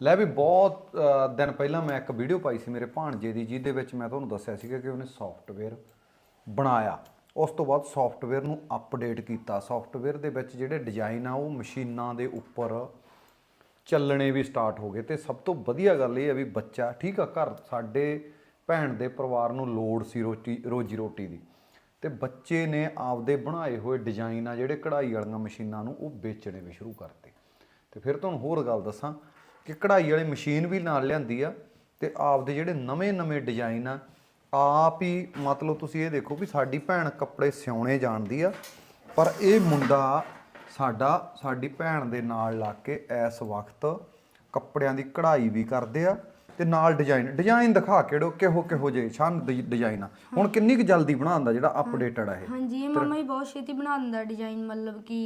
ਲੈ ਵੀ ਬਹੁਤ ਦਿਨ ਪਹਿਲਾਂ ਮੈਂ ਇੱਕ ਵੀਡੀਓ ਪਾਈ ਸੀ ਮੇਰੇ ਭਾਣਜੇ ਦੀ, ਜਿਹਦੇ ਵਿੱਚ ਮੈਂ ਤੁਹਾਨੂੰ ਦੱਸਿਆ ਸੀਗਾ ਕਿ ਉਹਨੇ ਸੌਫਟਵੇਅਰ ਬਣਾਇਆ। ਉਸ ਤੋਂ ਬਾਅਦ ਸੌਫਟਵੇਅਰ ਨੂੰ ਅਪਡੇਟ ਕੀਤਾ। ਸੌਫਟਵੇਅਰ ਦੇ ਵਿੱਚ ਜਿਹੜੇ ਡਿਜ਼ਾਈਨ ਆ, ਉਹ ਮਸ਼ੀਨਾਂ ਦੇ ਉੱਪਰ ਚੱਲਣੇ ਵੀ ਸਟਾਰਟ ਹੋ ਗਏ। ਤੇ ਸਭ ਤੋਂ ਵਧੀਆ ਗੱਲ ਇਹ ਹੈ ਵੀ ਬੱਚਾ, ਠੀਕ ਆ, ਘਰ ਸਾਡੇ ਭੈਣ ਦੇ ਪਰਿਵਾਰ ਨੂੰ ਲੋੜ ਸੀ ਰੋਟੀ, ਰੋਜੀ ਰੋਟੀ ਦੀ। ਤੇ ਬੱਚੇ ਨੇ ਆਪਦੇ ਬਣਾਏ ਹੋਏ ਡਿਜ਼ਾਈਨ ਆ ਜਿਹੜੇ ਕਢਾਈ ਵਾਲੀਆਂ ਮਸ਼ੀਨਾਂ ਨੂੰ ਉਹ ਵੇਚਣੇ ਵੀ ਸ਼ੁਰੂ ਕਰਤੇ। ਤੇ ਫਿਰ ਤੁਹਾਨੂੰ ਹੋਰ ਗੱਲ ਦੱਸਾਂ ਕਿ ਕਢਾਈ ਵਾਲੀ ਮਸ਼ੀਨ ਵੀ ਨਾਲ ਲਿਆਂਦੀ ਆ ਤੇ ਆਪਦੇ ਜਿਹੜੇ ਨਵੇਂ-ਨਵੇਂ ਡਿਜ਼ਾਈਨ ਆ, ਆਪ ਹੀ ਮਤਲਬ ਤੁਸੀਂ ਇਹ ਦੇਖੋ ਵੀ ਸਾਡੀ ਭੈਣ ਕੱਪੜੇ ਸਿਉਣੇ ਜਾਣਦੀ ਆ, ਪਰ ਇਹ ਮੁੰਡਾ ਸਾਡਾ, ਸਾਡੀ ਭੈਣ ਦੇ ਨਾਲ ਲੱਗ ਕੇ ਇਸ ਵਕਤ ਕੱਪੜਿਆਂ ਦੀ ਕਢਾਈ ਵੀ ਕਰਦੇ ਆ ਤੇ ਨਾਲ ਡਿਜ਼ਾਈਨ ਡਿਜ਼ਾਈਨ ਦਿਖਾ ਕਿਹੜੋ ਕਿਹੋ ਕਿਹੋ ਜਿਹੇ ਛੰਨ ਡਿਜ਼ਾਈਨ ਆ। ਹੁਣ ਕਿੰਨੀ ਕੁ ਜਲਦੀ ਬਣਾਉਂਦਾ ਜਿਹੜਾ ਅਪਡੇਟਡ ਆ ਇਹ? ਹਾਂਜੀ ਇਹ ਮਾਮਾ ਜੀ ਬਹੁਤ ਛੇਤੀ ਬਣਾ ਦਿੰਦਾ ਡਿਜ਼ਾਈਨ ਮਤਲਬ ਕਿ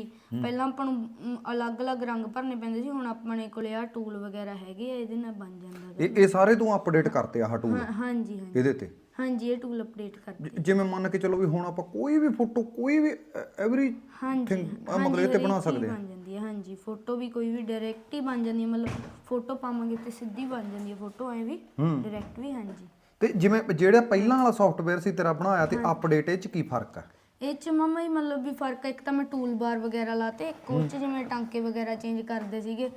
ਪਹਿਲਾਂ ਆਪਾਂ ਨੂੰ ਮ, ਅਲੱਗ-ਅਲੱਗ ਰੰਗ ਭਰਨੇ ਪੈਂਦੇ ਸੀ ਹੁਣ ਆਪਣੇ ਕੋਲੇ ਆ ਟੂਲ ਵਗੈਰਾ ਹੈਗੇ ਆ ਇਹਦੇ ਨਾਲ ਬਣ ਜਾਂਦਾ। ਇਹ ਇਹ ਸਾਰੇ ਤੂੰ ਅਪਡੇਟ ਕਰਤੇ ਆ ਟੂਲ ਹਾਂ- ਹਾਂਜੀ ਹਾਂਜੀ। ਇਹਦੇ ਤੇ? ਹਾਂਜੀ ਇਹ ਟੂਲ ਅਪਡੇਟ ਕਰ ਜ- ਜਿਵੇਂ ਮੰਨ ਕੇ ਚਲੋ ਵੀ ਹੁਣ ਆਪਾਂ ਕੋਈ ਵੀ ਫੋਟੋ ਕੋਈ ਵੀ ਐਵਰੀ ਹਾਂਜੀ ਮਤਲਬ ਇਹ ਤੇ ਬਣਾ ਹਰੇਕ ਚੀਜ਼ ਸਕਦੇ ਆ ਬਣ ਜਾਂਦੀ ਹੈ ਹਾਂਜੀ ਫੋਟੋ ਵੀ ਕੋਈ ਵੀ ਡਾਇਰੈਕਟ ਹੀ ਬਣ ਜਾਂਦੀ ਹੈ ਮਤਲਬ ਫੋਟੋ ਪਾਵਾਂਗੇ ਤੇ ਸਿੱਧੀ ਬਣ ਜਾਂਦੀ ਹੈ ਫੋਟੋ ਐ ਵੀ ਡਾਇਰੈਕਟ ਵੀ ਹਾਂਜੀ। ਤੇ ਜਿਵੇਂ ਜਿਹੜਾ ਪਹਿਲਾਂ ਵਾਲਾ ਸੌਫਟਵੇਅਰ ਸੀ ਤੇਰਾ ਬਣਾਇਆ ਤੇ ਅਪਡੇਟ ਇਹ ਚ ਕੀ ਫ਼ਰਕ ਆ? ਇਹ ਚ ਮਮਾ ਹੀ ਮਤਲਬ ਵੀ ਫ਼ਰਕ ਆ, ਇੱਕ ਤਾਂ ਮੈਂ ਟੂਲ ਬਾਰ ਵਗੈਰਾ ਲਾਤੇ ਇੱਕ ਉਹ ਚ ਜਿਵੇਂ ਟਾਂਕੇ ਵਗੈਰਾ ਚੇਂਜ ਕਰਦੇ ਸੀਗੇ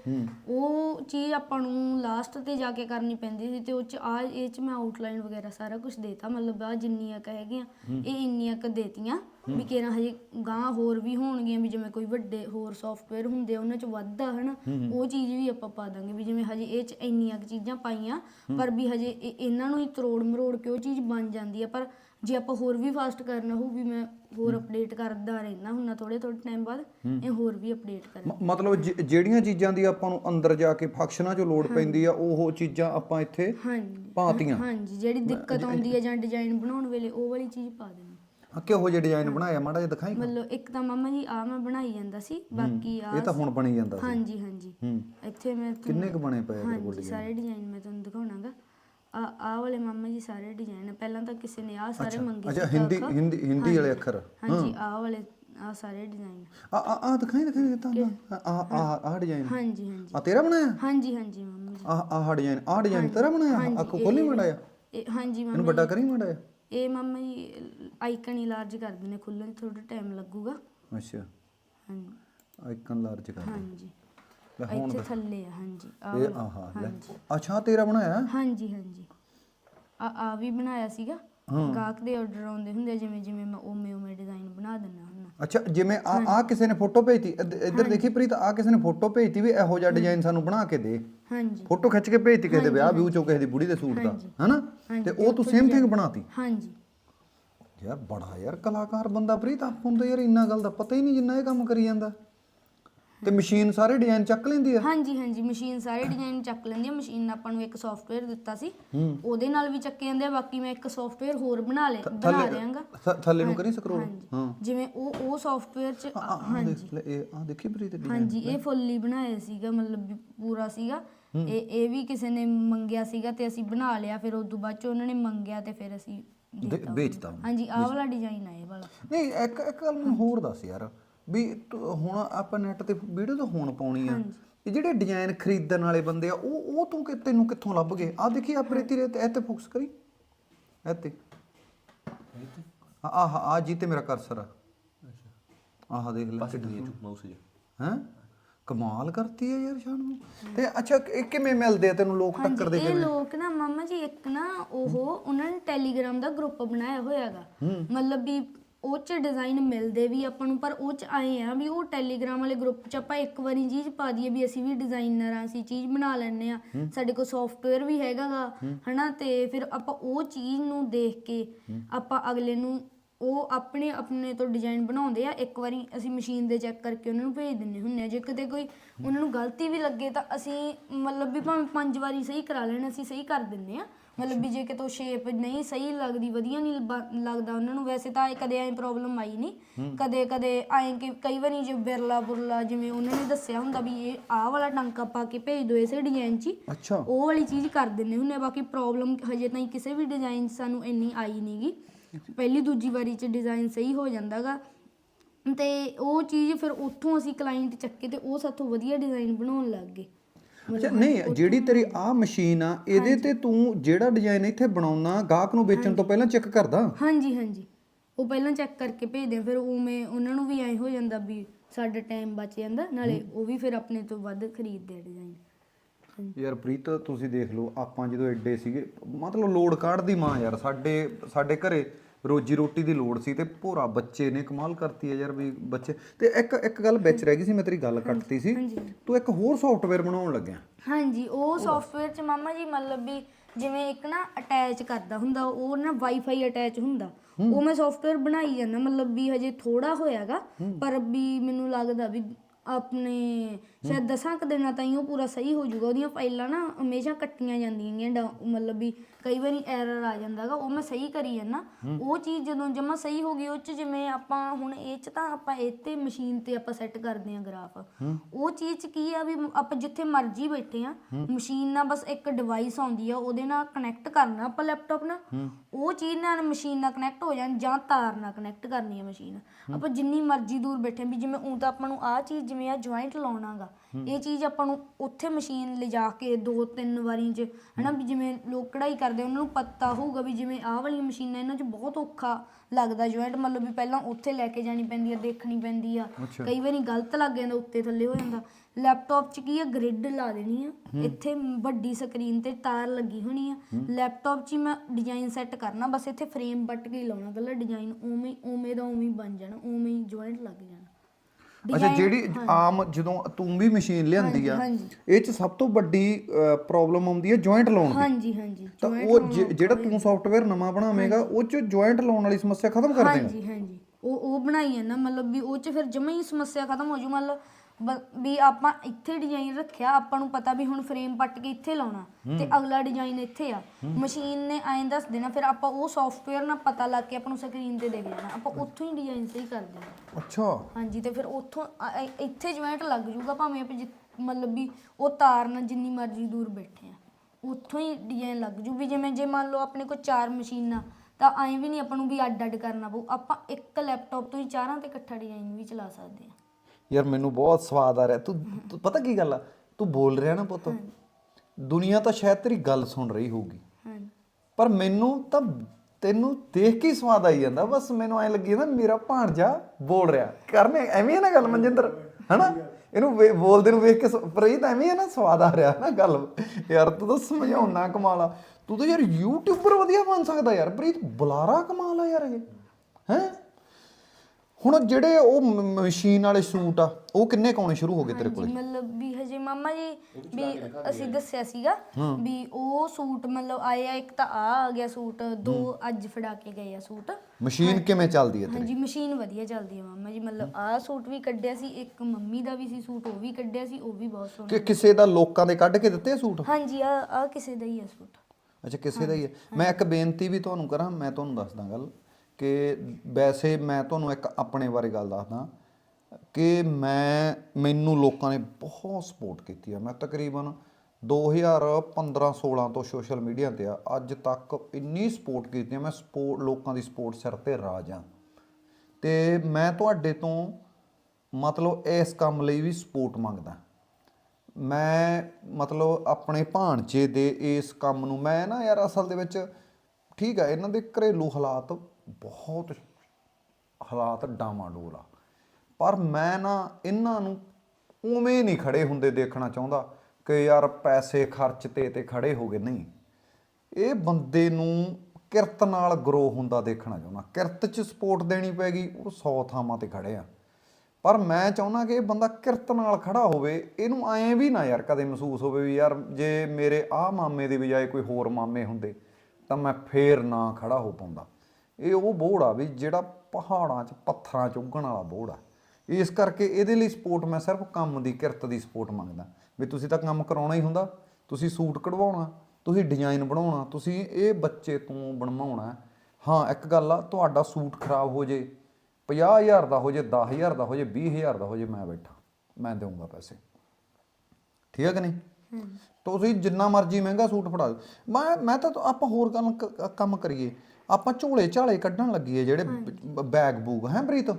ਉਹ ਚੀਜ਼ ਆਪਾਂ ਨੂੰ ਲਾਸਟ ਤੇ ਜਾ ਕੇ ਕਰਨੀ ਪੈਂਦੀ ਸੀ ਤੇ ਉਹ ਚ ਆ ਇਹ ਚ ਮੈਂ ਆਊਟਲਾਈਨ ਵਗੈਰਾ ਸਾਰਾ ਕੁਝ ਦੇਤਾ ਮਤਲਬ ਆ ਜਿੰਨੀਆਂ ਕ ਹੈਗੀਆਂ ਇਹ ਇੰਨੀਆਂ ਕ ਦੇਤੀਆਂ ਵੀ ਕਿਹੜਾ ਹਜੇ ਗਾਂ ਹੋਰ ਵੀ ਹੋਣਗੀਆਂ ਵੀ ਜਿਵੇਂ ਕੋਈ ਵੱਡੇ ਹੋਰ ਸੌਫਟਵੇਅਰ ਹੁੰਦੇ ਆ, ਉਹਨਾਂ ਚ ਵੱਧਦਾ ਹਨਾ ਉਹ ਚੀਜ਼ ਵੀ ਆਪਾਂ ਪਾ ਦਾਂਗੇ ਵੀ ਜਿਵੇਂ ਹਜੇ ਇਹ ਚ ਇੰਨੀਆਂ ਕੁ ਚੀਜ਼ਾਂ ਪਾਈਆਂ ਪਰ ਵੀ ਹਜੇ ਇਹ- ਇਹਨਾਂ ਨੂੰ ਹੀ ਤਰੋੜ ਮਰੋੜ ਕੇ ਉਹ ਚੀਜ਼ ਬਣ ਜਾਂਦੀ ਆ ਪਰ ਜੇ ਆਪਾਂ ਹੋਰ ਵੀ ਫਾਸਟ ਕਰਨਾ ਹੋਊ ਵੀ ਮੈਂ ਹੋਰ ਅਪਡੇਟ ਕਰਦਾ ਰਹਿਣਾ ਹੁੰਨਾ ਥੋੜੇ ਥੋੜੇ ਟਾਈਮ ਬਾਅਦ ਇਹ ਹੋਰ ਵੀ ਅਪਡੇਟ ਕਰਾਂ। ਮ- ਮਤਲਬ ਜਿ- ਜਿਹੜੀਆਂ ਚੀਜ਼ਾਂ ਦੀ ਆਪਾਂ ਨੂੰ ਅੰਦਰ ਜਾ ਕੇ ਫੰਕਸ਼ਨਾਂ 'ਚ ਲੋੜ ਪੈਂਦੀ ਆ ਉਹ ਚੀਜ਼ਾਂ ਆਪਾਂ ਇੱਥੇ ਹਾਂਜੀ। ਪਾਤੀਆਂ। ਹਾਂਜੀ ਜਿਹੜੀ ਦਿੱਕਤ ਆਉਂਦੀ ਹੈ ਜਾਂ ਡਿਜ਼ਾਈਨ ਬਣਾਉਣ ਵੇਲੇ ਉਹ ਵਾਲੀ ਚੀਜ਼ ਪਾ ਦੇਣੀ ਆ ਕਿਹੋ ਜਿਹੇ ਡਿਜ਼ਾਈਨ ਬਣਾਇਆ ਮਾੜਾ ਜਿਹਾ ਦਿਖਾਈ ਮਤਲਬ ਇੱਕ ਤਾਂ ਮਾਮਾ ਜੀ ਆ ਮੈਂ ਬਣਾਈ ਜਾਂਦਾ ਸੀ ਬਾਕੀ ਆ ਇਹ ਤਾਂ ਹੁਣ ਬਣੀ ਜਾਂਦਾ ਸੀ। ਹਾਂਜੀ ਹਾਂਜੀ। ਹੂੰ। ਇੱਥੇ ਮੈਂ ਤੁਹਾਨੂੰ- ਕਿੰਨੇ ਕੁ ਬਣੇ ਪਏ ਆ ਤੇਰੇ ਕੋਲ ਹਾਂਜੀ ਸਾਰੇ ਡਿਜ਼ਾਈਨ ਮੈਂ ਤੁਹਾਨੂੰ ਦਿਖਾਉਣਾਗਾ। ਆ ਆ ਵਾਲੇ ਮਾਮਾ ਜੀ ਸਾਰੇ ਡਿਜ਼ਾਈਨ ਪਹਿਲਾਂ ਤਾਂ ਕਿਸੇ ਨੇ ਆ ਸਾਰੇ ਮੰਗੇ ਅੱਛਾ ਸੀ ਹਿੰਦੀ ਹਿੰਦੀ ਹਿੰਦੀ ਵਾਲੇ ਅੱਖਰ। ਹਾਂਜੀ ਆ ਵਾਲੇ ਆ ਸਾਰੇ ਡਿਜ਼ਾਈਨ ਆ ਆ ਆ ਦਿਖਾਈ ਦਿਖਾਈ ਤਾਂ ਆ ਆ ਆ ਡਿਜ਼ਾਈਨ ਹਾਂਜੀ ਹਾਂਜੀ। ਆ ਤੇਰਾ ਬਣਾਇਆ? ਹਾਂਜੀ ਹਾਂਜੀ ਮਾਮਾ ਜੀ। ਆ ਆ ਡਿਜ਼ਾਈਨ ਆ ਡਿਜ਼ਾਈਨ ਤੇਰਾ ਬਣਾਇਆ? ਅੱਖ ਖੋਲੀ ਮੜਾਇਆ ਇਹ ਹਾਂਜੀ ਮਾਮਾ ਇਹਨੂੰ ਵੱਡਾ ਕਰੀ ਮੜਾਇਆ ਇਹ ਮਾਮਾ ਜੀ ਆਈਕਨ ਹੀ ਲਾਰਜ ਕਰ ਦਿੰਦੇ ਖੁੱਲਣ ਥੋੜਾ ਟਾਈਮ ਲੱਗੂਗਾ। ਅੱਛਾ। ਹਾਂਜੀ। ਆਈਕਨ ਲਾਰਜ ਕਰ ਹਾਂਜੀ। ਲੈ ਹੁਣ ਇੱਥੇ ਥੱਲੇ ਆ ਹਾਂਜੀ ਆ ਇਹ ਆਹਾ ਲੈ। ਅੱਛਾ ਤੇਰਾ ਬਣਾਇਆ? ਹਾਂਜੀ ਹਾਂਜੀ। ਆ ਆ ਵੀ ਬਣਾਇਆ ਸੀਗਾ। ਗਾਹਕ ਦੇ ਆਰਡਰ ਆਉਂਦੇ ਹੁੰਦੇ ਆ ਜਿਵੇਂ ਜਿਵੇਂ ਮੈਂ ਉਵੇਂ ਉਵੇਂ ਡਿਜ਼ਾਈਨ ਬਣਾ ਦਿੰਦਾ ਹੁੰਨਾ ਅੱਛਾ ਜਿਵੇਂ ਆ ਆ ਕਿਸੇ ਨੇ ਫੋਟੋ ਭੇਜਤੀ? ਇੱਧ- ਇੱਧਰ ਦੇਖੀ ਪ੍ਰੀਤ ਆ ਕਿਸੇ ਨੇ ਫੋਟੋ ਭੇਜਤੀ ਵੀ ਇਹੋ ਜਿਹਾ ਡਿਜ਼ਾਈਨ ਸਾਨੂੰ ਬਣਾ ਕੇ ਦੇ। ਹਾਂਜੀ। ਫੋਟੋ ਖਿੱਚ ਕੇ ਭੇਜਤੀ ਕਿਸੇ ਦੇ ਵਿਆਹ ਵਿਊ ਚੋਂ ਕਿਸੇ ਦੀ ਬੁੜੀ ਦੇ ਸੂਟ ਦਾ ਹਨਾ? ਤੇ ਉਹ ਤੂੰ ਸੇਮ ਥਿੰਗ ਬਣਾਤੀ? ਹਾਂਜੀ। ਯਾਰ ਬੜਾ ਯਾਰ ਕਲਾਕਾਰ ਬੰਦਾ ਪ੍ਰੀਤ ਆਪਾਂ ਨੂੰ ਤਾਂ ਯਾਰ ਇੰਨਾ ਗੱਲ ਦਾ ਪਤਾ ਹੀ ਨਹੀਂ ਜਿੰਨਾ ਇਹ ਕੰਮ ਕਰੀ ਜਾਂਦਾ। ਤੇ ਮਸ਼ੀਨ ਸਾਰੇ ਡਿਜ਼ਾਈਨ ਚੱਕ ਲੈਂਦੀ ਆ? ਹਾਂਜੀ ਹਾਂਜੀ ਮਸ਼ੀਨ ਸਾਰੇ ਡਿਜ਼ਾਈਨ ਚੱਕ ਲੈਂਦੀ ਆ। ਮਸ਼ੀਨ ਆਪਾਂ ਨੂੰ ਇੱਕ ਸੌਫਟਵੇਅਰ ਦਿੱਤਾ ਸੀ। ਉਹਦੇ ਨਾਲ ਵੀ ਚੱਕੇ ਜਾਂਦੇ ਆ। ਬਾਕੀ ਮੈਂ ਇੱਕ ਸੌਫਟਵੇਅਰ ਹੋਰ ਬਣਾ ਲਿਆ ਬਣਾ ਥ- ਥੱਲੇ ਨੂੰ ਕਰੀ ਸਕਰੋਲ ਹਾਂ। ਜਿਵੇਂ ਉਹ ਉਹ ਸੌਫਟਵੇਅਰ ਚ ਲੈ ਇਹ ਆ ਦੇਖੀ ਪ੍ਰੀਤ design? ਹਾਂਜੀ ਇਹ ਫੁੱਲੀ ਬਣਾਇਆ ਸੀਗਾ ਮਤਲਬ ਪੂਰਾ ਸੀਗਾ। ਇਹ ਇਹ ਵੀ ਕਿਸੇ ਨੇ ਮੰਗਿਆ ਸੀਗਾ ਤੇ ਅਸੀਂ ਬਣਾ ਲਿਆ। ਫਿਰ ਉਸ ਤੋਂ ਬਾਅਦ ਚ ਉਹਨਾਂ ਨੇ ਮੰਗਿਆ ਤੇ ਫਿਰ ਅਸੀਂ ਦੇ- ਵੇਚਤਾ ਉਹਨੂੰ। ਹਾਂਜੀ ਆਹ ਵਾਲਾ ਡਿਜ਼ਾਈਨ ਆ ਇਹ ਵਾਲਾ। ਨਹੀਂ ਇੱਕ ਇੱਕ ਗੱਲ ਮੈਨੂੰ ਹੋਰ ਦੱਸ ਯਾਰ। ਵੀ ਤੂੰ ਹੁਣ ਆਪਾਂ ਨੈਟ ਤੇ ਵੀਡੀਓ ਤਾਂ ਹੁਣ ਪਾਉਣੀ ਆ। ਇਹ ਜਿਹੜੇ ਡਿਜ਼ਾਈਨ ਖਰੀਦਣ ਵਾਲੇ ਬੰਦੇ ਆ ਉਹ ਉਹ ਤੂੰ ਕਿ ਤੈਨੂੰ ਕਿੱਥੋਂ ਲੱਭ ਗਏ? ਆ ਦੇਖੀ ਆ ਪ੍ਰੀਤੀ ਦੇ ਤੇ ਇੱਥੇ ਫੋਕਸ ਕਰੀ। ਇੱਥੇ ਆ ਆਹ ਆ ਜੀ ਤੇ ਮੇਰਾ ਕਰਸਰ ਆ। ਆਹ ਦੇਖ ਲੈ ਪਾਸੇ ਦੁਨੀਆ ਚ ਮਾਊਸ ਜਾ ਹੈ? ਕਮਾਲ ਕਰਤੀ ਹੈ ਯਾਰ ਸ਼ਾਨ ਨੂੰ। ਤੇ ਅੱਛਾ ਇਹ ਕਿਵੇਂ ਮਿਲਦੇ ਆ ਤੈਨੂੰ ਲੋਕ ਟੱਕਰਦੇ ਇਹ ਲੋਕ ਨਾ ਮਾਮਾ ਜੀ ਇੱਕ ਨਾ ਉਹ ਉਹਨਾਂ ਨੇ ਟੈਲੀਗ੍ਰਾਮ ਦਾ ਗਰੁੱਪ ਬਣਾਇਆ ਹੋਇਆਗਾ ਮਤਲਬ ਵੀ ਉਹ ਚ ਡਿਜ਼ਾਈਨ ਮਿਲਦੇ ਵੀ ਆਪਾਂ ਨੂੰ ਪਰ ਉਹ ਚ ਆਏ ਆ ਵੀ ਉਹ ਟੈਲੀਗ੍ਰਾਮ ਵਾਲੇ ਗਰੁੱਪ ਚ ਆਪਾਂ ਇੱਕ ਵਾਰੀ ਚੀਜ਼ ਪਾ ਦਈਏ ਵੀ ਅਸੀਂ ਵੀ ਡਿਜ਼ਾਈਨਰ ਆ ਅਸੀਂ ਚੀਜ਼ ਬਣਾ ਲੈਣੇ ਆ। ਸਾਡੇ ਕੋਲ ਸੌਫਟਵੇਅਰ ਵੀ ਹੈਗਾਗਾ ਹਨਾ? ਤੇ ਫਿਰ ਆਪਾਂ ਉਹ ਚੀਜ਼ ਨੂੰ ਦੇਖ ਕੇ ਆਪਾਂ ਅਗਲੇ ਨੂੰ ਉਹ ਆਪਣੇ ਆਪਣੇ ਤੋਂ ਡਿਜ਼ਾਈਨ ਬਣਾਉਂਦੇ ਆ। ਇੱਕ ਵਾਰੀ ਅਸੀਂ ਮਸ਼ੀਨ ਦੇ ਚੈੱਕ ਕਰਕੇ ਉਹਨਾਂ ਨੂੰ ਭੇਜ ਦਿੰਨੇ ਹੁੰਨੇ ਆ। ਜੇ ਕਿਤੇ ਕੋਈ ਉਹਨਾਂ ਨੂੰ ਗਲਤੀ ਵੀ ਲੱਗੇ ਤਾਂ ਅਸੀਂ ਮਤਲਬ ਵੀ ਭਾਵੇਂ ਪੰਜ ਵਾਰੀ ਸਹੀ ਕਰਾ ਲੈਣ ਅਸੀਂ ਸਹੀ ਕਰ ਦਿੰਨੇ ਆ। ਮਤਲਬ ਵੀ ਜੇ ਕਿਤੋਂ ਸ਼ੇਪ ਨਹੀਂ ਸਹੀ ਲੱਗਦੀ ਵਧੀਆ ਨਹੀਂ ਲੱਗਦਾ ਉਹਨਾਂ ਨੂੰ ਵੈਸੇ ਤਾਂ ਇਹ ਕਦੇ ਐ ਪ੍ਰੋਬਲਮ ਆਈ ਨਹੀਂ। ਕਦੇ ਕਦੇ ਐਂ ਕਿ ਕਈ ਵਾਰੀ ਜੇ ਬਿਰਲਾ ਬੁਰਲਾ ਜਿਵੇਂ ਉਹਨਾਂ ਨੇ ਦੱਸਿਆ ਹੁੰਦਾ ਵੀ ਇਹ ਆਹ ਵਾਲਾ ਟਾਂਕਾ ਪਾ ਕੇ ਭੇਜ ਦਿਓ ਇਸੇ ਡਿਜ਼ਾਈਨ 'ਚ ਹੀ। ਅੱਛਾ। ਉਹ ਵਾਲੀ ਚੀਜ਼ ਕਰ ਦਿੰਨੇ ਹੁੰਨੇ। ਬਾਕੀ ਪ੍ਰੋਬਲਮ ਹਜੇ ਤਾਈਂ ਕਿਸੇ ਵੀ ਡਿਜ਼ਾਈਨ 'ਚ ਸਾਨੂੰ ਇੰਨੀ ਆਈ ਨਹੀਂਗੀ ਪਹਿਲੀ ਦੂਜੀ ਵਾਰੀ 'ਚ ਡਿਜ਼ਾਈਨ ਸਹੀ ਹੋ ਜਾਂਦਾਗਾ ਤੇ ਉਹ ਚੀਜ਼ ਫਿਰ ਉੱਥੋਂ ਅਸੀਂ ਕਲਾਇੰਟ ਚੱਕੇ ਤੇ ਉਹ ਸਾਥੋਂ ਵਧੀਆ ਡਿਜ਼ਾਈਨ ਬਣਾਉਣ ਲੱਗ ਗਏ। ਅੱਛਾ ਨਹੀਂ ਜਿਹੜੀ ਤੇਰੀ ਆ ਮਸ਼ੀਨ ਆ ਇਹਦੇ ਤੇ ਤੂੰ ਜਿਹੜਾ ਡਿਜ਼ਾਈਨ ਇੱਥੇ ਬਣਾਉਣਾ ਗਾਹਕ ਨੂੰ ਵੇਚਣ ਤੋਂ ਪਹਿਲਾਂ ਚੈੱਕ ਕਰਦਾ? ਹਾਂਜੀ ਹਾਂਜੀ। ਉਹ ਪਹਿਲਾਂ ਚੈੱਕ ਕਰਕੇ ਭੇਜਦੇ ਆ ਫਿਰ ਉਵੇਂ ਉਹਨਾਂ ਨੂੰ ਵੀ ਐ ਹੋ ਜਾਂਦਾ ਵੀ ਸਾਡਾ ਟਾਈਮ ਬਚ ਜਾਂਦਾ ਨਾਲੇ ਉਹ ਵੀ ਫਿਰ ਆਪਣੇ ਤੋਂ ਵੱਧ ਖਰੀਦਦੇ ਆ ਡਿਜ਼ਾਈਨ ਯਾਰ ਪ੍ਰੀਤ ਤੁਸੀਂ ਦੇਖ ਲਓ ਆਪਾਂ ਜਦੋਂ ਐਡੇ ਸੀਗੇ ਮਤਲਬ ਲੋਡ ਕਾਢ ਦੀ ਮਾਂ ਯਾਰ ਸਾਡੇ ਸਾਡੇ ਘਰੇ ਰੋਜੀ ਰੋਟੀ ਦੀ ਲੋੜ ਸੀ ਤੇ ਭੋਰਾ ਬੱਚੇ ਨੇ ਕਮਾਲ ਕਰਤੀ ਹੈ ਯਾਰ ਵੀ ਬੱਚੇ। ਤੇ ਇੱਕ ਇੱਕ ਗੱਲ ਵਿੱਚ ਰਹਿ ਗਈ ਸੀ ਮੈਂ ਤੇਰੀ ਗੱਲ ਕੱਟਤੀ ਸੀ। ਤੂੰ ਇੱਕ ਹੋਰ ਸੌਫਟਵੇਅਰ ਬਣਾਉਣ ਲੱਗਿਆ। ਹਾਂਜੀ ਉਹ ਸੌਫਟਵੇਅਰ ਚ ਮਾਮਾ ਜੀ ਮਤਲਬ ਵੀ ਜਿਵੇਂ ਇੱਕ ਨਾ ਅਟੈਚ ਕਰਦਾ ਹੁੰਦਾ ਉਹ ਨਾ ਵਾਈਫਾਈ ਅਟੈਚ ਹੁੰਦਾ ਉਹ ਮੈਂ ਸੌਫਟਵੇਅਰ ਬਣਾਈ ਜਾਂਦਾ। ਮਤਲਬ ਵੀ ਹਜੇ ਥੋੜਾ ਹੋਇਆਗਾ ਪਰ ਵੀ ਮੈਨੂੰ ਲੱਗਦਾ ਵੀ ਆਪਣੇ ਸ਼ਾਇਦ ਦਸਾਂ ਕੁ ਦਿਨਾਂ ਤਾਈਂ ਉਹ ਪੂਰਾ ਸਹੀ ਹੋ ਜਾਊਗਾ। ਉਹਦੀਆਂ ਫਾਈਲਾਂ ਨਾ ਹਮੇਸ਼ਾ ਕੱਟੀਆਂ ਜਾਂਦੀਆਂ ਡਾ- ਮਤਲਬ ਵੀ ਕਈ ਵਾਰੀ ਐਰਰ ਆ ਜਾਂਦਾਗਾ ਉਹ ਮੈਂ ਸਹੀ ਕਰੀ ਜਾਂਦਾ। ਉਹ ਚੀਜ਼ ਜਦੋਂ ਜਮਾ ਸਹੀ ਹੋ ਗਈ ਉਹ ਚ ਜਿਵੇਂ ਆਪਾਂ ਹੁਣ ਇਹ ਚ ਤਾਂ ਆਪਾਂ ਇਹ ਤੇ ਮਸ਼ੀਨ ਤੇ ਆਪਾਂ ਸੈੱਟ ਕਰਦੇ ਆਂ ਗ੍ਰਾਫ। ਉਹ ਚੀਜ਼ ਚ ਕੀ ਆ ਵੀ ਆਪਾਂ ਜਿੱਥੇ ਮਰਜ਼ੀ ਬੈਠੇ ਆ ਮਸ਼ੀਨ ਨਾਲ ਬਸ ਇੱਕ ਡਿਵਾਈਸ ਆਉਂਦੀ ਆ ਉਹਦੇ ਨਾਲ ਕਨੈਕਟ ਕਰਨਾ ਆਪਾਂ ਲੈਪਟਾਪ ਨਾਲ। ਉਹ ਚੀਜ਼ ਨਾਲ ਮਸ਼ੀਨ ਨਾਲ ਕਨੈਕਟ ਹੋ ਜਾਣ ਜਾਂ ਤਾਰ ਨਾਲ ਕਨੈਕਟ ਕਰਨੀ ਆ ਮਸ਼ੀਨ। ਆਪਾਂ ਜਿੰਨੀ ਮਰਜ਼ੀ ਦੂਰ ਬੈਠੇ ਵੀ ਜਿਵੇਂ ਉਂ ਤਾਂ ਆਪਾਂ ਨੂੰ ਆਹ ਚੀਜ਼ ਜਿਵੇਂ ਆ ਜੁਆਇੰਟ ਲਾਉਣਾਗਾ ਇਹ ਚੀਜ਼ ਆਪਾਂ ਨੂੰ ਉੱਥੇ ਮਸ਼ੀਨ ਲਿਜਾ ਕੇ ਦੋ ਤਿੰਨ ਵਾਰੀ ਚ ਹਨਾ ਵੀ ਜਿਵੇਂ ਲੋਕ ਕਢਾਈ ਕਰਦੇ ਉਹਨਾਂ ਨੂੰ ਪਤਾ ਹੋਊਗਾ ਵੀ ਜਿਵੇਂ ਆਹ ਵਾਲੀਆਂ ਮਸ਼ੀਨਾਂ ਇਹਨਾਂ 'ਚ ਬਹੁਤ ਔਖਾ ਲੱਗਦਾ ਜੁਆਇੰਟ ਮਤਲਬ ਵੀ ਪਹਿਲਾਂ ਉੱਥੇ ਲੈ ਕੇ ਜਾਣੀ ਪੈਂਦੀ ਆ ਦੇਖਣੀ ਪੈਂਦੀ ਆ। ਕਈ ਵਾਰੀ ਗਲਤ ਲੱਗ ਜਾਂਦਾ ਉੱਤੇ ਥੱਲੇ ਹੋ ਜਾਂਦਾ। ਲੈਪਟਾਪ 'ਚ ਕੀ ਆ ਗ੍ਰਿਡ ਲਾ ਦੇਣੀ ਆ। ਇੱਥੇ ਵੱਡੀ ਸਕਰੀਨ ਤੇ ਤਾਰ ਲੱਗੀ ਹੋਣੀ ਆ। ਲੈਪਟਾਪ 'ਚ ਹੀ ਮੈਂ ਡਿਜ਼ਾਈਨ ਸੈੱਟ ਕਰਨਾ ਬਸ ਇੱਥੇ ਫਰੇਮ ਬੱਟ ਕੇ ਹੀ ਲਾਉਣਾ ਕੱਲਾ ਡਿਜ਼ਾਈਨ ਉਵੇਂ ਹੀ- ਉਵੇਂ ਦਾ ਉਵੇਂ ਹੀ ਬਣ ਜਾਣਾ ਉਵੇਂ ਹੀ ਜੁਆਇੰਟ ਲੱਗ ਜਾਣਾ। ਅੱਛਾ ਜਿਹੜੀ ਆਮ ਜਦੋਂ ਤੂੰ ਵੀ ਮਸ਼ੀਨ ਲਿਆਂਦੀ ਆ। ਇਹ ਚ ਸਭ ਤੋਂ ਵੱਡੀ ਪ੍ਰੋਬਲਮ ਆਉਂਦੀ ਹੈ ਜੁਆਇੰਟ ਲਾਉਣ ਦੀ। ਹਾਂਜੀ ਹਾਂਜੀ। ਤਾਂ ਉਹ ਜਿਹੜਾ ਤੂੰ ਸੌਫਟਵੇਅਰ ਨਵਾਂ ਬਣਾਵੇਂਗਾ ਉਹ ਚ ਜੁਆਇੰਟ ਲਾਉਣ ਵਾਲੀ ਸਮੱਸਿਆ ਖਤਮ ਕਰ ਦੇਗਾ ਹਾਂਜੀ ਹਾਂਜੀ। ਉਹ ਉਹ ਬਣਾਈ ਹੈ ਨਾ ਮਤਲਬ ਵੀ ਉਹ ਚ ਫਿਰ ਜਮਾ ਹੀ ਸਮੱਸਿਆ ਖਤਮ ਹੋ ਜੂ। ਮਤਲਬ ਬ- ਵੀ ਆਪਾਂ ਇੱਥੇ ਡਿਜ਼ਾਈਨ ਰੱਖਿਆ ਆਪਾਂ ਨੂੰ ਪਤਾ ਵੀ ਹੁਣ ਫਰੇਮ ਪੱਟ ਕੇ ਇੱਥੇ ਲਾਉਣਾ ਤੇ ਅਗਲਾ ਡਿਜ਼ਾਈਨ ਇੱਥੇ ਆ। ਮਸ਼ੀਨ ਨੇ ਐਂ ਦੱਸ ਦੇਣਾ ਫਿਰ ਆਪਾਂ ਉਹ ਸੌਫਟਵੇਅਰ ਨਾਲ ਪਤਾ ਲੱਗ ਕੇ ਆਪਾਂ ਨੂੰ ਸਕਰੀਨ ਤੇ ਦਿਖ ਜਾਣਾ ਆਪਾਂ ਉੱਥੋਂ ਹੀ ਡਿਜ਼ਾਈਨ ਸਹੀ ਕਰ ਦੇਣਾ। ਅੱਛਾ। ਹਾਂਜੀ ਤੇ ਫਿਰ ਉੱਥੋਂ ਇੱਥੇ ਜੁਆਇੰਟ ਲੱਗ ਜੂਗਾ ਭਾਵੇਂ ਆਪਾਂ ਜਿ- ਮਤਲਬ ਵੀ ਉਹ ਤਾਰ ਨਾਲ ਜਿੰਨੀ ਮਰਜ਼ੀ ਦੂਰ ਬੈਠੇ ਆ। ਉੱਥੋਂ ਹੀ ਡਿਜ਼ਾਈਨ ਲੱਗ ਜੂ ਵੀ ਜਿਵੇਂ ਜੇ ਮੰਨ ਲਓ ਆਪਣੇ ਕੋਲ ਚਾਰ ਮਸ਼ੀਨਾਂ ਤਾਂ ਐਂ ਵੀ ਨਹੀਂ ਆਪਾਂ ਨੂੰ ਵੀ ਅੱਡ ਅੱਡ ਕਰਨਾ ਪਊ। ਆਪਾਂ ਇੱਕ ਲੈਪਟਾਪ ਤੋਂ ਹੀ ਚਾਰਾਂ ਤੇ ਇਕੱਠਾ ਡਿਜ਼ਾਈਨ ਵੀ ਚਲਾ ਸਕਦੇ ਆ। ਯਾਰ ਮੈਨੂੰ ਬਹੁਤ ਸਵਾਦ ਆ ਰਿਹਾ। ਤੂੰ ਤੂੰ ਪਤਾ ਕੀ ਗੱਲ ਆ? ਤੂੰ ਬੋਲ ਰਿਹਾ ਨਾ ਪੁੱਤ। ਦੁਨੀਆ ਤਾਂ ਸ਼ਾਇਦ ਤੇਰੀ ਗੱਲ ਸੁਣ ਰਹੀ ਹੋਊਗੀ। ਪਰ ਮੈਨੂੰ ਤਾਂ ਤੈਨੂੰ ਦੇਖ ਕੇ ਹੀ ਸਵਾਦ ਆਈ ਜਾਂਦਾ। ਬਸ ਮੈਨੂੰ ਐ ਲੱਗੀ ਜਾਂਦਾ ਮੇਰਾ ਭਾਣਜਾ ਬੋਲ ਰਿਹਾ। ਕਰਨੇ ਐਵੇਂ ਹੈ ਨਾ ਗੱਲ ਮਨਜਿੰਦਰ? ਹਨਾ? ਇਹਨੂੰ ਬੋਲਦੇ ਨੂੰ ਵੇਖ ਕੇ ਪਰ ਇਹ ਤਾਂ ਐਵੇਂ ਹੈ ਨਾ ਸਵਾਦ ਆ ਰਿਹਾ ਨਾ ਗੱਲ। ਯਾਰ ਤੂੰ ਤਾਂ ਸਮਝਾਉਣਾ ਕਮਾਲ ਆ। ਤੂੰ ਤਾਂ ਯਾਰ ਯੂਟਿਊਬਰ ਵਧੀਆ ਬਣ ਸਕਦਾ ਯਾਰ। ਪ੍ਰੀਤ ਬੁਲਾਰਾ ਕਮਾਲ ਆ ਯਾਰ ਇਹ। ਹੈ? ਹੁਣ ਜਿਹੜੇ ਉਹ ਮ- ਮਸ਼ੀਨ ਵਾਲੇ ਸੂਟ ਆ ਉਹ ਕਿੰਨੇ ਕਾਉਣੇ ਸ਼ੁਰੂ ਹੋ ਗਏ ਤੇਰੇ ਕੋਲ? ਹਾਂਜੀ ਮਤਲਬ ਵੀ ਹਜੇ ਮਾਮਾ ਜੀ ਵੀ ਅਸੀਂ ਦੱਸਿਆ ਸੀਗਾ ਵੀ ਉਹ ਸੂਟ ਮਤਲਬ ਆਏ ਆ ਇੱਕ ਤਾਂ ਆ ਆ ਗਿਆ ਸੂਟ ਦੋ ਅੱਜ ਫੜਾ ਕੇ ਗਏ ਆ ਸੂਟ। ਮਸ਼ੀਨ ਕਿਵੇਂ ਚੱਲਦੀ ਹੈ ਤੇਰੀ? ਹਾਂਜੀ ਮਸ਼ੀਨ ਵਧੀਆ ਚੱਲਦੀ ਹੈ ਮਾਮਾ ਜੀ ਮਤਲਬ ਆਹ ਸੂਟ ਵੀ ਕੱਢਿਆ ਸੀ ਇੱਕ ਮੰਮੀ ਦਾ ਵੀ ਸੀ ਸੂਟ ਉਹ ਵੀ ਕੱਢਿਆ ਸੀ ਉਹ ਵੀ ਬਹੁਤ ਸੋਹਣਾ ਕਿ ਕਿਸੇ ਦਾ ਲੋਕਾਂ ਦੇ ਕੱਢ ਕੇ ਦਿੱਤੇ ਆ ਸੂਟ? ਹਾਂਜੀ ਆ ਆ ਕਿਸੇ ਦਾ ਹੀ ਹੈ ਸੂਟ। ਅੱਛਾ ਕਿਸੇ ਦਾ ਹੀ ਹੈ ਮੈਂ ਇੱਕ ਬੇਨਤੀ ਵੀ ਤੁਹਾਨੂੰ ਕਰਾਂ ਮੈਂ ਤੁਹਾਨੂੰ ਦੱਸਦਾ ਗੱਲ। ਕਿ ਵੈਸੇ ਮੈਂ ਤੁਹਾਨੂੰ ਇੱਕ ਆਪਣੇ ਬਾਰੇ ਗੱਲ ਦੱਸਦਾ ਕਿ ਮੈਂ, ਮੈਨੂੰ ਲੋਕਾਂ ਨੇ ਬਹੁਤ ਸਪੋਰਟ ਕੀਤੀ ਆ। ਮੈਂ ਤਕਰੀਬਨ 2015-16 ਤੋਂ ਸੋਸ਼ਲ ਮੀਡੀਆ ਤੇ ਆ। ਅੱਜ ਤੱਕ ਇੰਨੀ ਸਪੋਰਟ ਕੀਤੀ ਆ। ਮੈਂ ਸਪੋਰਟ ਲੋਕਾਂ ਦੀ ਸਪੋਰਟ ਸਿਰ ਤੇ ਰਾਜ ਆ। ਤੇ ਮੈਂ ਤੁਹਾਡੇ ਤੋਂ ਮਤਲਬ ਇਸ ਕੰਮ ਲਈ ਵੀ ਸਪੋਰਟ ਮੰਗਦਾ। ਮੈਂ ਮਤਲਬ ਆਪਣੇ ਭਾਣਜੇ ਦੇ ਇਸ ਕੰਮ ਨੂੰ, ਮੈਂ ਨਾ ਯਾਰ ਅਸਲ ਦੇ ਵਿੱਚ ਠੀਕ ਆ, ਇਹਨਾਂ ਦੇ ਘਰੇਲੂ ਹਾਲਾਤ ਬਹੁਤ ਹਾਲਾਤ ਡਾਮਾਡੋਲ ਆ ਪਰ ਮੈਂ ਨਾ ਇਹਨਾਂ ਨੂੰ ਉਵੇਂ ਨਹੀਂ ਖੜੇ ਹੁੰਦੇ ਦੇਖਣਾ ਚਾਹੁੰਦਾ ਕਿ ਯਾਰ ਪੈਸੇ ਖਰਚ ਤੇ ਤੇ ਖੜੇ ਹੋ ਗਏ। ਨਹੀਂ, ਇਹ ਬੰਦੇ ਨੂੰ ਕਿਰਤ ਨਾਲ ਗਰੋ ਹੁੰਦਾ ਦੇਖਣਾ ਚਾਹੁੰਦਾ। ਕਿਰਤ 'ਚ ਸਪੋਰਟ ਦੇਣੀ ਪੈਗੀ, ਉਹ 100 ਥਾਵਾਂ ਤੇ ਖੜੇ ਆ। ਪਰ ਮੈਂ ਚਾਹੁੰਦਾ ਕਿ ਇਹ ਬੰਦਾ ਕਿਰਤ ਨਾਲ ਖੜਾ ਹੋਵੇ। ਇਹਨੂੰ ਐਂ ਵੀ ਨਾ ਯਾਰ ਕਦੇ ਮਹਿਸੂਸ ਹੋਵੇ ਵੀ ਯਾਰ ਜੇ ਮੇਰੇ ਆਹ ਮਾਮੇ ਦੀ ਬਜਾਏ ਕੋਈ ਹੋਰ ਮਾਮੇ ਹੁੰਦੇ, ਤਾਂ ਮੈਂ ਫੇਰ ਨਾ ਖੜਾ ਹੋ ਪਾਉਂਦਾ। ਇਹ ਉਹ ਬੋੜ ਆ ਵੀ ਜਿਹੜਾ ਪਹਾੜਾਂ 'ਚ ਪੱਥਰਾਂ 'ਚ ਉੱਗਣ ਵਾਲਾ ਬੋੜ ਆ। ਇਸ ਕਰਕੇ ਇਹਦੇ ਲਈ ਸਪੋਰਟ ਮੈਂ ਸਿਰਫ ਕੰਮ ਦੀ ਕਿਰਤ ਦੀ ਸਪੋਰਟ ਮੰਗਦਾ। ਵੀ ਤੁਸੀਂ ਤਾਂ ਕੰਮ ਕਰਾਉਣਾ ਹੀ ਹੁੰਦਾ। ਤੁਸੀਂ ਸੂਟ ਕਢਵਾਉਣਾ ਤੁਸੀਂ ਡਿਜ਼ਾਈਨ ਬਣਾਉਣਾ ਤੁਸੀਂ ਇਹ ਬੱਚੇ ਤੋਂ ਬਣਵਾਉਣਾ ਹਾਂ। ਇੱਕ ਗੱਲ ਆ ਤੁਹਾਡਾ ਸੂਟ ਖਰਾਬ ਹੋ ਜੇ 50000 ਦਾ ਹੋ ਜੇ 10000 ਦਾ ਹੋ ਜੇ 20000 ਦਾ ਹੋ ਜੇ ਮੈਂ ਬੈਠਾ। ਮੈਂ ਦੇਵਾਂਗਾ ਪੈਸੇ। ਠੀਕ ਹੈ ਕਿ ਨਹੀਂ? ਤੁਸੀਂ ਜਿੰਨਾ ਮਰਜ਼ੀ ਮਹਿੰਗਾ ਸੂਟ ਫੜਾ ਦਿਓ। ਮੈਂ ਮੈਂ ਤਾਂ ਆਪਾਂ ਹੋਰ ਗੱਲ ਕ- ਕੰਮ ਕਰੀਏ। ਆਪਾਂ ਝੋਲੇ ਝਾਲੇ ਕੱਢਣ ਲੱਗੀਏ ਜਿਹੜੇ ਬੈਗ ਬੂਗ ਹੈ ਪ੍ਰੀਤ?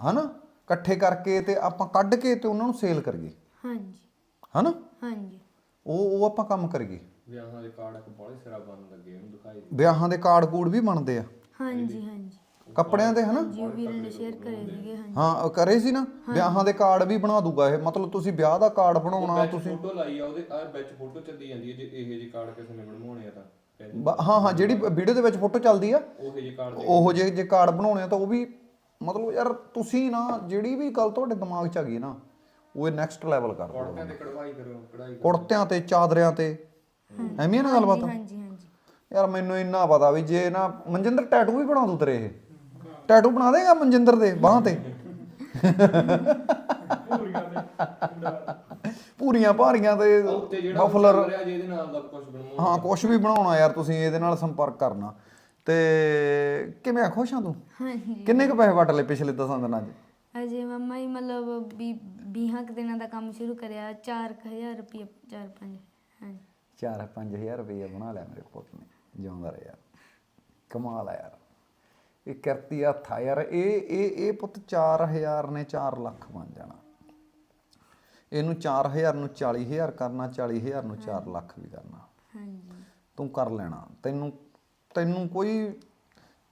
ਹਨਾ? ਇਕੱਠੇ ਕਰਕੇ ਤੇ ਆਪਾਂ ਕੱਢ ਕੇ ਤੇ ਉਹਨਾਂ ਨੂੰ ਸੇਲ ਕਰੀਏ। ਹਾਂਜੀ। ਹਨਾ? ਹਾਂਜੀ। ਉਹ ਉਹ ਆਪਾਂ ਕੰਮ ਕਰੀਏ। ਵਿਆਹਾਂ ਦੇ ਕਾਰਡ ਇੱਕ ਬੜੇ ਸਿਰਾ ਬਣਨ ਲੱਗੇ ਉਹਨੂੰ ਦਿਖਾਈ ਦੇ ਵਿਆਹਾਂ ਦੇ ਕਾਰਡ ਕੂਡ ਵੀ ਬਣਦੇ ਆ। ਹਾਂਜੀ ਹਾਂਜੀ। ਕੱਪੜਿਆਂ ਦੇ ਹਨਾ? ਜੀ ਉਹ ਵੀਰ ਨੇ ਸ਼ੇਅਰ ਕਰੇ ਸੀਗੇ ਹਾਂਜੀ। ਹਾਂ ਉਹ ਕਰੇ ਸੀ ਨਾ? ਵਿਆਹਾਂ ਦੇ ਕਾਰਡ ਵੀ ਬਣਾ ਦੂਗਾ ਇਹ। ਮਤਲਬ ਤੁਸੀਂ ਵਿਆਹ ਦਾ ਕਾਰਡ ਬਣਾਉਣਾ ਤੁਸੀਂ ਫੋਟੋ ਲਾਈ ਆ ਉਹਦੇ ਆ ਵਿੱਚ ਫੋਟੋ ਚੱਲੀ ਜਾਂਦੀ ਹੈ ਜੇ ਇਹ ਜਿਹੇ ਕਾਰਡ ਕਿਸੇ ਨੇ ਬਣਵਾਉਣੇ ਆ ਤਾਂ। ਬ- ਹਾਂ ਹਾਂ ਜਿਹੜੀ ਵੀਡੀਓ ਦੇ ਵਿੱਚ ਫੋਟੋ ਚੱਲਦੀ ਆ ਉਹ ਜਿਹੇ ਕਾਰਡ ਉਹੋ ਜਿਹੇ ਜੇ ਕਾਰਡ ਬਣਾਉਣੇ ਆ ਤਾਂ ਉਹ ਵੀ ਮਤਲਬ ਯਾਰ ਤੁਸੀਂ ਨਾ ਜਿਹੜੀ ਵੀ ਗੱਲ ਤੁਹਾਡੇ ਦਿਮਾਗ 'ਚ ਆ ਗਈ ਨਾ ਉਹ ਨੈਕਸਟ ਲੈਵਲ ਕਰ ਦਿਓ। ਕੁੜਤਿਆਂ ਤੇ ਕਢਵਾਈ ਕਰੋ ਕਢਾਈ ਕੁੜਤਿਆਂ ਤੇ ਚਾਦਰਿਆਂ ਤੇ। ਐਵੇਂ ਨਾ ਗੱਲਬਾਤ? ਹਾਂਜੀ ਹਾਂਜੀ ਯਾਰ ਮੈਨੂੰ ਇੰਨਾ ਪਤਾ ਵੀ ਜੇ ਨਾ ਮਨਜਿੰਦਰ ਟੈਟੂ ਵੀ ਬਣਾ ਦੂ ਤੇਰੇ ਇਹ। ਟੈਟੂ ਬਣਾ ਦੇਗਾ ਮਨਜਿੰਦਰ ਦੇ ਬਾਹਾਂ ਤੇ? ਪੂਰੀਆਂ ਭਾਰੀਆਂ ਤੇ ਜਿਹੜਾ ਰਿਹਾ ਜਿਹਦੇ ਨਾਲ ਦਾ ਕੁਝ ਹਾਂ ਕੁਝ ਵੀ ਬਣਾਉਣਾ ਯਾਰ ਤੁਸੀਂ ਇਹਦੇ ਨਾਲ ਸੰਪਰਕ ਕਰਨਾ। ਤੇ ਕਿਵੇਂ ਆ? ਖੁਸ਼ ਆ ਤੂੰ? ਹਾਂਜੀ ਕਿੰਨੇ ਕੁ ਪੈਸੇ ਵਟ ਲਏ ਪਿਛਲੇ 10 ਦਿਨਾਂ 'ਚ? ਅਜੇ ਮੰਮਾ ਹੀ ਮਤਲਬ ਵੀ 20 ਕੁ ਦਿਨਾਂ ਦਾ ਕੰਮ ਸ਼ੁਰੂ ਕਰਿਆ 4000 ਰੁਪਏ 4-5 ਹਾਂਜੀ 4-5000 ਰੁਪਏ ਬਣਾ ਲਿਆ ਮੇਰੇ ਪੁੱਤ ਨੇ ਜਿਉਂਦਾ ਰਿਹਾ। ਕਮਾਲ ਆ ਯਾਰ। ਇਹ ਕਰਤੀ ਹੱਥ ਆ ਯਾਰ। ਇਹ ਇਹ ਇਹ ਪੁੱਤ 4000 ਨੇ 4 ਲੱਖ ਬਣ ਜਾਣਾ। ਇਹਨੂੰ 4000 ਨੂੰ 40000 ਕਰਨਾ 40000 ਨੂੰ 4 ਲੱਖ ਵੀ ਕਰਨਾ। ਹਾਂਜੀ। ਤੂੰ ਕਰ ਲੈਣਾ। ਤੈਨੂੰ ਤੈਨੂੰ ਕੋਈ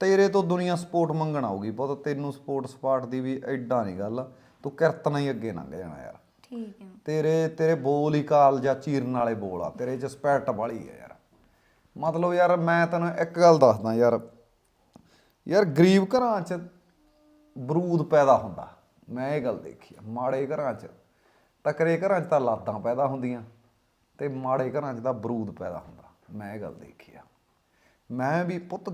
ਤੇਰੇ ਤੋਂ ਦੁਨੀਆ ਸਪੋਰਟ ਮੰਗਣ ਆਊਗੀ ਪੁੱਤ। ਤੈਨੂੰ ਸਪੋਰਟ ਸਪਾਟ ਦੀ ਵੀ ਐਡਾ ਨਹੀਂ ਗੱਲ। ਤੂੰ ਕਿਰਤ ਨਾਲ ਹੀ ਅੱਗੇ ਲੰਘ ਜਾਣਾ ਯਾਰ। ਠੀਕ ਹੈ। ਤੇਰੇ ਤੇਰੇ ਬੋਲ ਹੀ ਕਾਲ ਜਾਂ ਚੀਰਨ ਵਾਲੇ ਬੋਲ ਆ। ਤੇਰੇ ਚ ਸਪੈਟ ਵਾਲੀ ਹੈ ਯਾਰ। ਮਤਲਬ ਯਾਰ ਮੈਂ ਤੈਨੂੰ ਇੱਕ ਗੱਲ ਦੱਸਦਾ ਯਾਰ। ਯਾਰ ਗਰੀਬ ਘਰਾਂ ਚ ਬਰੂਦ ਪੈਦਾ ਹੁੰਦਾ। ਮੈਂ ਇਹ ਗੱਲ ਦੇਖੀ ਆ। ਮਾੜੇ ਘਰਾਂ ਚ ਤਕਰੇ ਘਰਾਂ ਚ ਤਾਂ ਲਾਤਾਂ ਪੈਦਾ ਹੁੰਦੀਆਂ। ਤੇ ਮਾੜੇ ਘਰਾਂ ਚ ਤਾਂ ਬਰੂਦ ਪੈਦਾ ਹੁੰਦਾ। ਮੈਂ ਇਹ ਗੱਲ ਦੇਖੀ ਆ। ਮੈਂ ਵੀ ਪੁੱਤ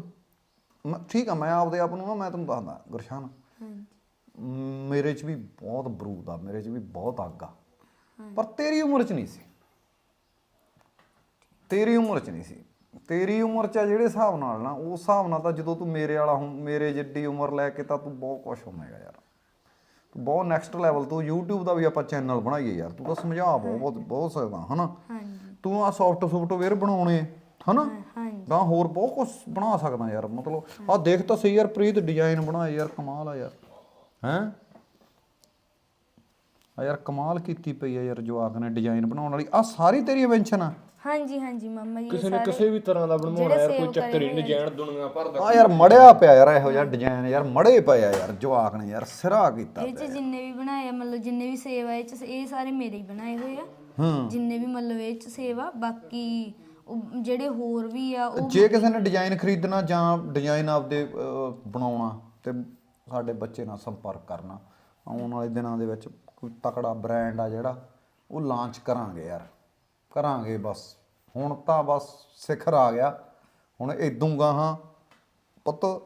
ਠੀਕ ਆ ਮੈਂ ਆਪਦੇ ਆਪ ਨੂੰ ਨਾ ਮੈਂ ਤੈਨੂੰ ਦੱਸਦਾ ਗੁਰਸ਼ਾਨ ਮੇਰੇ 'ਚ ਵੀ ਬਹੁਤ ਬਰੂਦ ਆ ਮੇਰੇ 'ਚ ਵੀ ਬਹੁਤ ਅੱਗ ਆ। ਪਰ ਤੇਰੀ ਉਮਰ 'ਚ ਨਹੀਂ ਸੀ। ਤੇਰੀ ਉਮਰ 'ਚ ਨਹੀਂ ਸੀ। ਤੇਰੀ ਉਮਰ 'ਚ ਜਿਹੜੇ ਹਿਸਾਬ ਨਾਲ ਨਾ ਉਸ ਹਿਸਾਬ ਨਾਲ ਤਾਂ ਜਦੋਂ ਤੂੰ ਮੇਰੇ ਵਾਲਾ ਹੁਣ ਮੇਰੇ ਜਿੱਡੀ ਉਮਰ ਲੈ ਕੇ ਤਾਂ ਤੂੰ ਬਹੁਤ ਕੁਝ ਹੋਵੇਂਗਾ ਯਾਰ। ਬਹੁਤ ਨੈਕਸਟ ਲੈਵਲ ਤੂੰ YouTube ਦਾ ਵੀ ਆਪਾਂ ਚੈਨਲ ਬਣਾਈਏ ਯਾਰ ਤੂੰ ਤਾਂ ਸਮਝਾ ਬਹੁਤ ਬਹੁਤ ਸਕਦਾ ਹਨਾ? ਹਾਂਜੀ। ਤੂੰ ਆ ਸੌਫਟ ਸੌਫਟਵੇਅਰ ਬਣਾਉਣੇ ਹਨਾ? ਹਾਂਜੀ। ਤਾਂ ਹੋਰ ਬਹੁਤ ਕੁਝ ਬਣਾ ਸਕਦਾ ਯਾਰ ਮਤਲਬ ਆ ਦੇਖ ਤਾਂ ਸਹੀ ਯਾਰ ਪ੍ਰੀਤ ਡਿਜ਼ਾਈਨ ਬਣਾਏ ਯਾਰ ਕਮਾਲ ਆ ਯਾਰ। ਹੈਂ? ਆ ਯਾਰ ਕਮਾਲ ਕੀਤੀ ਪਈ ਆ ਯਾਰ ਜਵਾਕ ਨੇ ਡਿਜ਼ਾਈਨ ਬਣਾਉਣ ਵਾਲੀ। ਆ ਸਾਰੀ ਤੇਰੀ ਇਨਵੈਂਸ਼ਨ ਆ? ਹਾਂਜੀ ਹਾਂਜੀ ਮੰਮਾ ਜੀ ਕਿਸੇ ਨੇ ਸਾਰੇ- ਕਿਸੇ ਵੀ ਤਰ੍ਹਾਂ ਦਾ ਬਣਵਾਉਣਾ ਯਾਰ ਕੋਈ ਚੱਕਰ ਹੀ ਨਹੀਂ ਡਿਜ਼ਾਈਨ ਦੁਨੀਆ ਭਰ ਦਾ ਆ ਯਾਰ ਮੜਿਆ ਪਿਆ ਯਾਰ ਇਹੋ ਜਿਹਾ ਡਿਜ਼ਾਈਨ ਯਾਰ ਮੜੇ ਪਏ ਆ ਯਾਰ ਜਵਾਕ ਨੇ ਯਾਰ ਸਿਰਾ ਕੀਤਾ ਇਹ ਚ ਜਿੰਨੇ ਵੀ ਬਣਾਏ ਆ ਮਤਲਬ ਜਿੰਨੇ ਵੀ ਸੇਵ ਆ ਇਹ ਚ ਇਹ ਸਾਰੇ ਮੇਰੇ ਹੀ ਬਣਾਏ ਹੋਏ ਆ। ਹੂੰ। ਜਿੰਨੇ ਵੀ ਮਤਲਬ ਇਹ ਚ ਸੇਵ ਆ ਬਾਕੀ ਉਹ ਜਿਹੜੇ ਹੋਰ ਵੀ ਆ ਉਹ ਜੇ ਕਿਸੇ ਨੇ ਡਿਜ਼ਾਈਨ ਖਰੀਦਣਾ ਜਾਂ ਡਿਜ਼ਾਈਨ ਆਪਦੇ ਬਣਾਉਣਾ ਤੇ ਸਾਡੇ ਬੱਚੇ ਨਾਲ ਸੰਪਰਕ ਕਰਨਾ ਆਉਣ ਵਾਲੇ ਦਿਨਾਂ ਦੇ ਵਿੱਚ ਕੋਈ ਤਕੜਾ ਬ੍ਰਾਂਡ ਆ ਜਿਹੜਾ, ਉਹ ਲਾਂਚ ਕਰਾਂਗੇ ਯਾਰ। ਕਰਾਂਗੇ ਬਸ। ਹੁਣ ਤਾਂ ਬਸ ਸਿਖਰ ਆ ਗਿਆ। ਹੁਣ ਇਦੂਗਾ ਗਾਹਾਂ ਪੁੱਤ,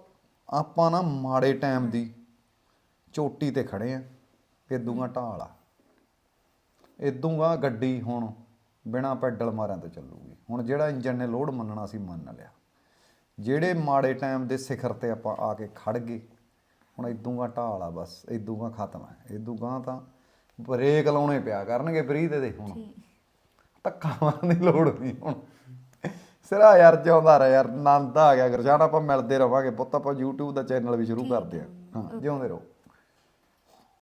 ਆਪਾਂ ਨਾ ਮਾੜੇ ਟਾਈਮ ਦੀ ਚੋਟੀ ਤੇ ਖੜੇ ਆ। ਇਦੂਗਾ ਢਾਲ ਆ। ਇਦੂਗਾ ਗੱਡੀ ਹੁਣ ਬਿਨਾ ਪੈਡਲ ਮਾਰਿਆਂ ਤੋਂ ਚੱਲੂਗੀ। ਹੁਣ ਜਿਹੜਾ ਇੰਜਨ ਨੇ ਲੋਡ ਮੰਨਣਾ ਸੀ, ਮੰਨ ਲਿਆ। ਜਿਹੜੇ ਮਾੜੇ ਟਾਈਮ ਦੇ ਸਿਖਰ ਤੇ ਆਪਾਂ ਆ ਕੇ ਖੜ ਗਏ, ਹੁਣ ਇਦੂਗਾ ਢਾਲ ਆ ਬਸ। ਇਦੂਗਾ ਖਤਮ ਹੈ ਇਦੂਗਾ ਤਾਂ ਬ੍ਰੇਕ ਲਾਉਣੇ ਪਿਆ ਕਰਨਗੇ ਫਰੀ ਦੇ ਦੇ ਹੁਣ ਧੱਕਾ ਮਾਰਨ ਦੀ ਲੋੜ ਨਹੀਂ ਹੁਣ। ਸਿਰਾ ਯਾਰ ਜਿਉਂਦਾ ਰਹਿ ਯਾਰ ਆਨੰਦ ਆ ਗਿਆ। ਗੁਰਜਾਨ ਆਪਾਂ ਮਿਲਦੇ ਰਵਾਂਗੇ। ਪੁੱਤ ਆਪਾਂ YouTube ਦਾ ਚੈਨਲ ਵੀ ਸ਼ੁਰੂ ਕਰਦੇ ਆ ਹਾਂ ਜਿਉਂਦੇ ਰਹੋ।